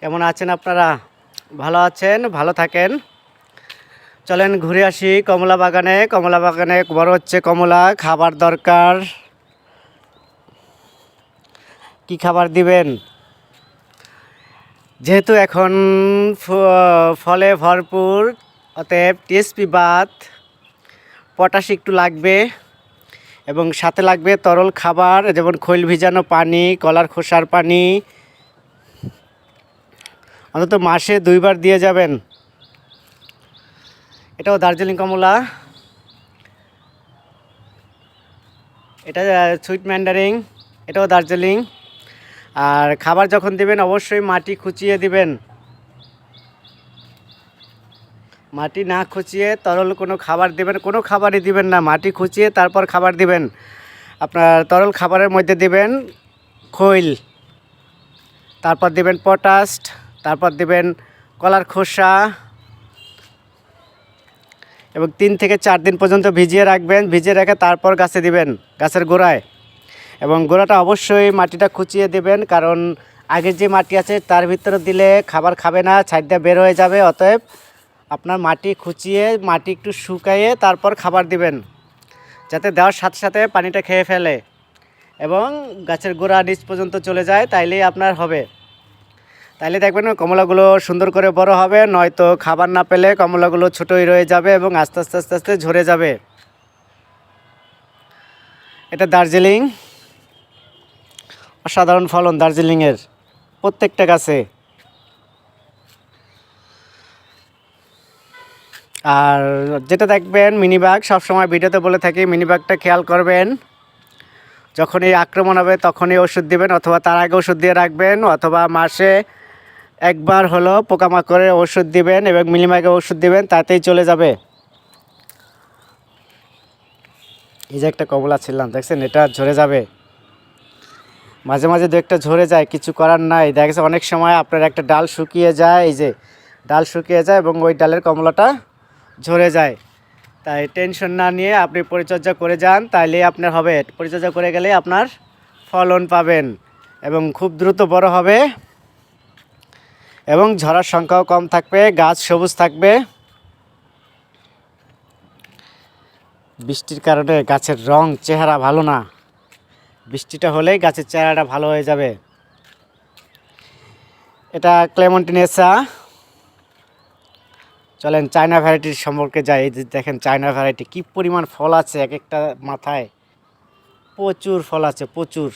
কেমন আছেন আপনারা? ভালো আছেন? ভালো থাকেন? চলেন ঘুরে আসি কমলা বাগানে। কমলা বাগানে বড় হচ্ছে কমলা, খাবার দরকার। কি খাবার দিবেন? যেহেতু এখন ফলে ভরপুর, অতএব টিএসপি বাদ পটাশ একটু লাগবে। এবং সাথে লাগবে তরল খাবার, যেমন খৈল ভিজানো পানি, কলার খোসার পানি অন্তত মাসে দুইবার দিয়ে যাবেন। এটাও দার্জিলিং কমলা। এটা সুইট ম্যান্ডারিং এটাও দার্জিলিং। আর খাবার যখন দিবেন, অবশ্যই মাটি খুচিয়ে দিবেন। মাটি না খুচিয়ে তরল কোনো খাবার দিবেন, কোনো খাবারই দিবেন না। মাটি খুচিয়ে তারপর খাবার দিবেন। আপনার তরল খাবারের মধ্যে দিবেন খৈল। তারপর দিবেন পটাশ। তারপর দিবেন কলার খোসা এবং তিন থেকে চার দিন পর্যন্ত ভিজিয়ে রাখবেন। ভিজিয়ে রেখে তারপর গাছে দিবেন, গাছের গোড়ায়। এবং গোড়াটা অবশ্যই মাটিটা খুচিয়ে দেবেন, কারণ আগের যে মাটি আছে তার ভিতরে দিলে খাবার খাবে না ছাইডটা বের হয়ে যাবে। অতএব আপনার মাটি খুচিয়ে মাটি একটু শুকাইয়ে তারপর খাবার দিবেন, যাতে দেওয়ার সাথে সাথে পানিটা খেয়ে ফেলে। এবং গাছের গোড়া নিচ পর্যন্ত চলে যায়, তাইলেই আপনার হবে। তাইলে দেখবেন কমলাগুলো সুন্দর করে বড় হবে, নয়তো খাবার না পেলে কমলাগুলো ছোটোই রয়ে যাবে এবং আস্তে আস্তে আস্তে আস্তে ঝরে যাবে। এটা দার্জিলিং। অসাধারণ ফলন দার্জিলিংয়ের প্রত্যেকটা গাছে। আর যেটা দেখবেন মিনিবাগ, সবসময় ভিডিওতে বলে থাকি, মিনিবাগটা খেয়াল করবেন। যখন এই আক্রমণ হবে তখনই ওষুধ দিবেন, অথবা তার আগে ওষুধ দিয়ে রাখবেন, অথবা মাসে একবার হলো পোকামাকড়ের ওষুধ দিবেন এবং মিলিমাগে ওষুধ দিবেন, তাতেই চলে যাবে। এই যে একটা কমলা ছিলাম, দেখছেন? এটা ঝরে যাবে। মাঝে মাঝে দু একটা ঝরে যায়, কিছু করার নাই। দেখা অনেক সময় আপনার একটা ডাল শুকিয়ে যায়, এই যে ডাল শুকিয়ে যায় এবং ওই ডালের কমলাটা ঝরে যায়। তাই টেনশন না নিয়ে আপনি পরিচর্যা করে যান তাইলে আপনার হবে। পরিচর্যা করে গেলে আপনার ফলন পাবেন এবং খুব দ্রুত বড় হবে। এবং ঝরার সংখ্যাও কম থাকবে, গাছ সবুজ থাকবে। বৃষ্টির কারণে গাছের রং, চেহারা ভালো না। বৃষ্টিটা হলেই গাছের চেহারাটা ভালো হয়ে যাবে। এটা ক্লেমন্টিনেসা। চলেন চায়না ভ্যারাইটির সম্পর্কে যাই। এই যে দেখেন চায়না ভ্যারাইটি, কী পরিমাণ ফল আছে এক একটা মাথায়? প্রচুর ফল আছে, প্রচুর।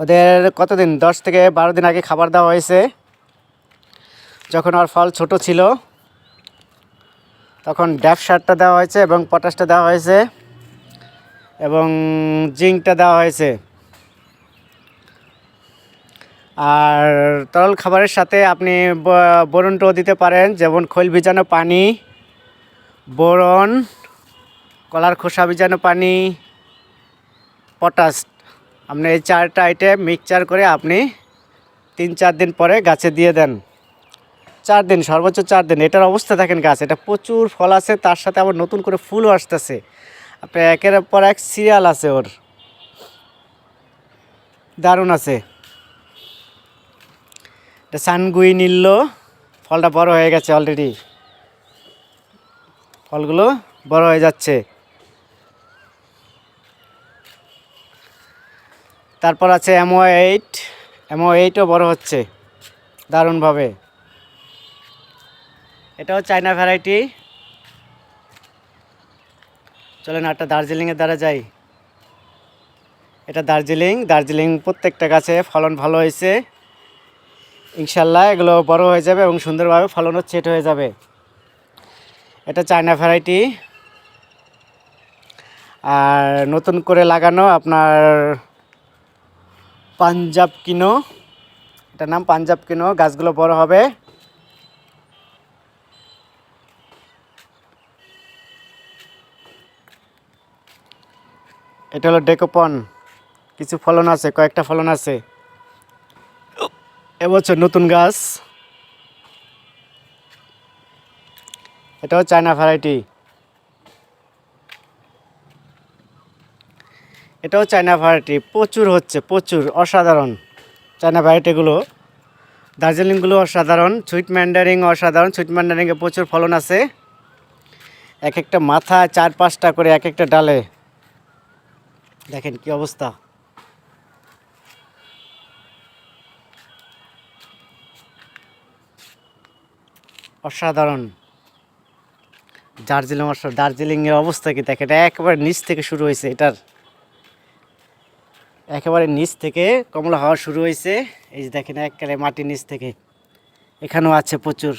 ওদের কতদিন? দশ থেকে বারো দিন আগে খাবার দেওয়া হয়েছে। যখন ওর ফল ছোট ছিল, তখন ড্যাপ সারটা দেওয়া হয়েছে এবং পটাশটা দেওয়া হয়েছে এবং জিঙ্কটা দেওয়া হয়েছে। আর তরল খাবারের সাথে আপনি ব- বোরনটাও দিতে পারেন, যেমন খৈল ভিজানো পানি, বোরন, কলার খোসা ভিজানো পানি, পটাশ। আপনি এই চারটা আইটেম মিক্সচার করে আপনি তিন চার দিন পরে গাছে দিয়ে দেন। চার দিন, সর্বোচ্চ চার দিন। এটার অবস্থা দেখেন গাছ, এটা প্রচুর ফল আছে, তার সাথে আবার নতুন করে ফুলও আসতেছে। আপনার একের পর এক সিরিয়াল আছে ওর। দারুণ আছে। এটা সানগুই নিল ফলটা বড় হয়ে গেছে অলরেডি ফলগুলো বড় হয়ে যাচ্ছে। তারপর আছে এমও এইট এমও এইটও বড় হচ্ছে, দারুণভাবে। এটাও চায়না ভ্যারাইটি চলেন একটা দার্জিলিংয়ের দ্বারা যাই। এটা দার্জিলিং দার্জিলিং প্রত্যেকটা গাছে ফলন ভালো হয়েছে। ইনশাল্লাহ এগুলো বড় হয়ে যাবে এবং সুন্দরভাবে ফলনও সেট হয়ে যাবে। এটা চায়না ভ্যারাইটি আর নতুন করে লাগানো আপনার পাঞ্জাব কিনো? এটার নাম পাঞ্জাব কিনো, গাছগুলো বড় হবে। এটা হলো ডেকোপন। কিছু ফলন আছে, কয়েকটা ফলন আছে। এবছর নতুন গাছ। এটাও চায়না ভ্যারাইটি। এটাও চায়না ভ্যারাইটি প্রচুর হচ্ছে, প্রচুর, অসাধারণ। চায়না ভ্যারাইটিগুলো দার্জিলিংগুলো অসাধারণ সুইট ম্যান্ডারিং অসাধারণ সুইট ম্যান্ডারিংয়ে প্রচুর ফলন আছে। এক একটা মাথা চার পাঁচটা করে এক একটা ডালে। দেখেন কি অবস্থা। অসাধারণ। দার্জিলিং অবশ্য দার্জিলিংয়ের অবস্থা কি দেখেন? একেবারে নিচ থেকে শুরু হয়েছে এটার। একেবারে নিচ থেকে কমলা হওয়া শুরু হয়েছে। এই যে দেখেন, একেবারে মাটির নিচ থেকে। এখানেও আছে প্রচুর।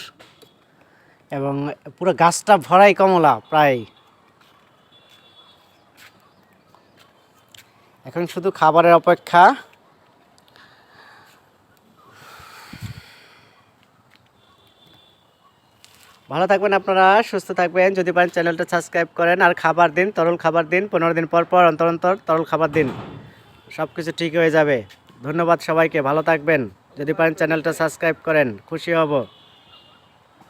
এবং পুরো গাছটা ভরাই কমলা, প্রায়। এখন শুধু খাবারের অপেক্ষা। ভালো থাকবেন আপনারা, সুস্থ থাকবেন। যদি পারেন চ্যানেলটা সাবস্ক্রাইব করেন। আর খাবার দিন, তরল খাবার দিন। পনেরো দিন পর পর, অন্তর অন্তর তরল খাবার দিন। সব কিছু ঠিক হয়ে যাবে। ধন্যবাদ সবাইকে, ভালো থাকবেন। যদি পারেন চ্যানেলটা সাবস্ক্রাইব করেন, খুশি হব।